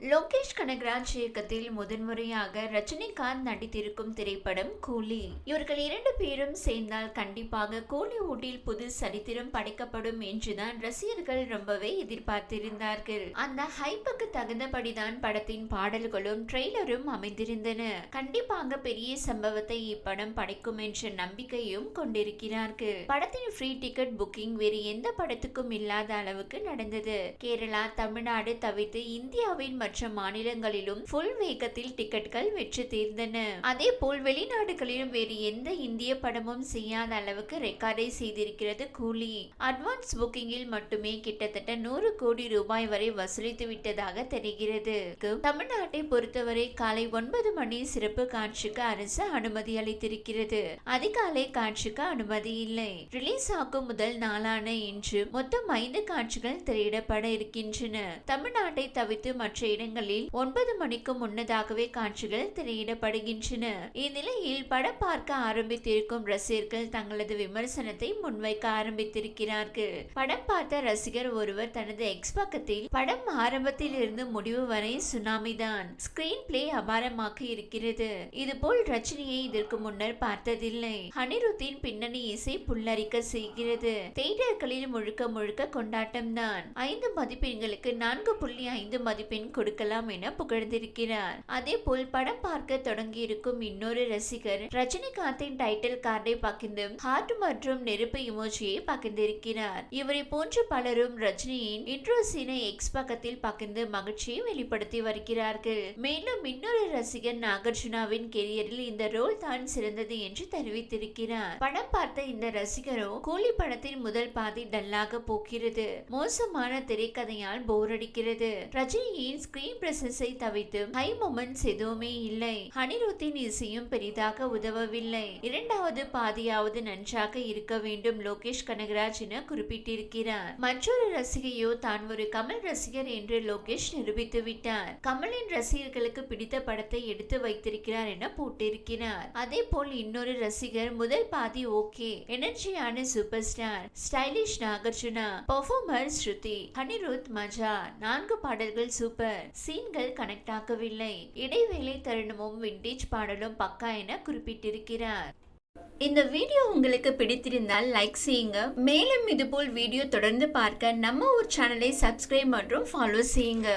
லோகேஷ் கனகராஜ் இயக்கத்தில் முதன்முறையாக ரஜினிகாந்த் நடித்திருக்கும் திரைப்படம் கூலி. இவர்கள் இரண்டு பேரும் சேர்ந்தால் கண்டிப்பாக கோலிவுட்டில் புது சரித்திரம் படைக்கப்படும் என்றுதான் ரசிகர்கள் ரொம்பவே எதிர்பார்த்திருந்தார்கள். அந்த ஹைப்புக்கு தகுந்தபடிதான் படத்தின் பாடல்களும் ட்ரெய்லரும் அமைந்திருந்தன. கண்டிப்பாக பெரிய சம்பவத்தை இப்படம் படைக்கும் என்ற நம்பிக்கையும் கொண்டிருக்கிறார்கள். படத்தின் ஃப்ரீ டிக்கெட் புக்கிங் வேறு எந்த படத்துக்கும் இல்லாத அளவுக்கு நடந்தது. கேரளா தமிழ்நாடு தவிர்த்து இந்தியாவின் மற்ற மாநிலங்களிலும் ஃபுல் வேகத்தில் டிக்கெட்கள் வெற்றி தீர்ந்தன. அதே போல் வெளிநாடுகளிலும் வேறு எந்த இந்திய படமும் செய்யாத அளவுக்கு ரெக்கார்டை செய்திருக்கிறது கூலி. அட்வான்ஸ் புக்கிங்கில் மட்டுமே கிட்டத்தட்ட நூறு கோடி ரூபாய் வரை வசூலித்து விட்டதாக தெரிகிறது. தமிழ்நாட்டை பொறுத்தவரை காலை ஒன்பது மணி சிறப்பு காட்சிக்கு அரசு அனுமதி அளித்திருக்கிறது. அதிகாலை காட்சிக்கு அனுமதி இல்லை. ரிலீஸ் ஆகும் முதல் நாளான இன்று மொத்தம் ஐந்து காட்சிகள் திரையிடப்பட இருக்கின்றன. தமிழ்நாட்டை தவிர்த்து மற்ற இடங்களில் ஒன்பது மணிக்கு முன்னதாகவே காட்சிகள் திரையிடப்படுகின்றன. இந்நிலையில் படம் பார்க்க ஆரம்பித்திருக்கும் ரசிகர்கள் தங்களது விமர்சனத்தை முன்வைக்க ஆரம்பித்திருக்கிறார்கள். படம் பார்த்த ரசிகர் ஒருவர் தனது எக்ஸ் பக்கத்தில் படம் ஆரம்பத்தில் இருந்து முடிவு வரை சுனாமி தான். ஸ்கிரீன் பிளே அபாரமாக இருக்கிறது. இதுபோல் ரஜினியை இதற்கு முன்னர் பார்த்ததில்லை. அனிருத்தின் பின்னணி இசை புல்லரிக்க செய்கிறது. தேட்டர்களில் முழுக்க முழுக்க கொண்டாட்டம் தான். ஐந்து மதிப்பெண்களுக்கு நான்கு புள்ளி ஐந்து மதிப்பெண் கொடுக்கலாம் என புகழ்ந்திருக்கிறார். அதே போல் படம் பார்க்க தொடங்கி இருக்கும் இன்னொரு ரசிகர் ரஜினிகாந்தின் டைட்டில் கார்டை பகிர்ந்து ஹார்ட் மற்றும் நெருப்பு இமோஜியை பகிர்ந்திருக்கிறார். இவரை போன்ற பலரும் ரஜினியின் இன்ட்ரோ சீனை எக்ஸ் பக்கத்தில் பகிர்ந்து மகிழ்ச்சியை வெளிப்படுத்தி வருகிறார்கள். மேலும் இன்னொரு ரசிகர் நாகார்ஜுனாவின் கெரியரில் இந்த ரோல் தான் சிறந்தது என்று தெரிவித்திருக்கிறார். படம் பார்த்த இந்த ரசிகரோ கூலி படத்தின் முதல் பாதி டல்லாக போகிறது. மோசமான திரைக்கதையால் போர் அடிக்கிறது. ரஜினியின் ஸ்கிரீன் பிரசன்ஸை ஹை மொமெண்ட்ஸ் எதுவுமே இல்லை. அனிருத்தின் இசையும் பெரிதாக உதவவில்லை. இரண்டாவது பாதியாவது நன்றாக இருக்க வேண்டும் லோகேஷ் கனகராஜ் என குறிப்பிட்டிருக்கிறார். மற்றொரு ரசிகையோ தான் ஒரு கமல் ரசிகர் என்று லோகேஷ் நிரூபித்து விட்டார். கமலின் ரசிகர்களுக்கு பிடித்த படத்தை எடுத்து வைத்திருக்கிறார் என போட்டிருக்கிறார். அதே போல் இன்னொரு ரசிகர் முதல் பாதி okay எனர்ஜியான super star stylish Nagarjuna performer Shruti Anirudh மஜா நான்கு பாடல்கள் சூப்பர் சீன்கள் கனெக்ட் ஆகவில்லை. இடைவேளை தருணமும் விண்டேஜ் பாடலும் பக்கா என குறிப்பிட்டிருக்கிறார். இந்த வீடியோ உங்களுக்கு பிடித்திருந்தால் லைக் செய்யுங்க. மேலும் இதுபோல் வீடியோ தொடர்ந்து பார்க்க நம்ம ஒரு சேனலை சப்ஸ்கிரைப் மற்றும் ஃபாலோ செய்யுங்க.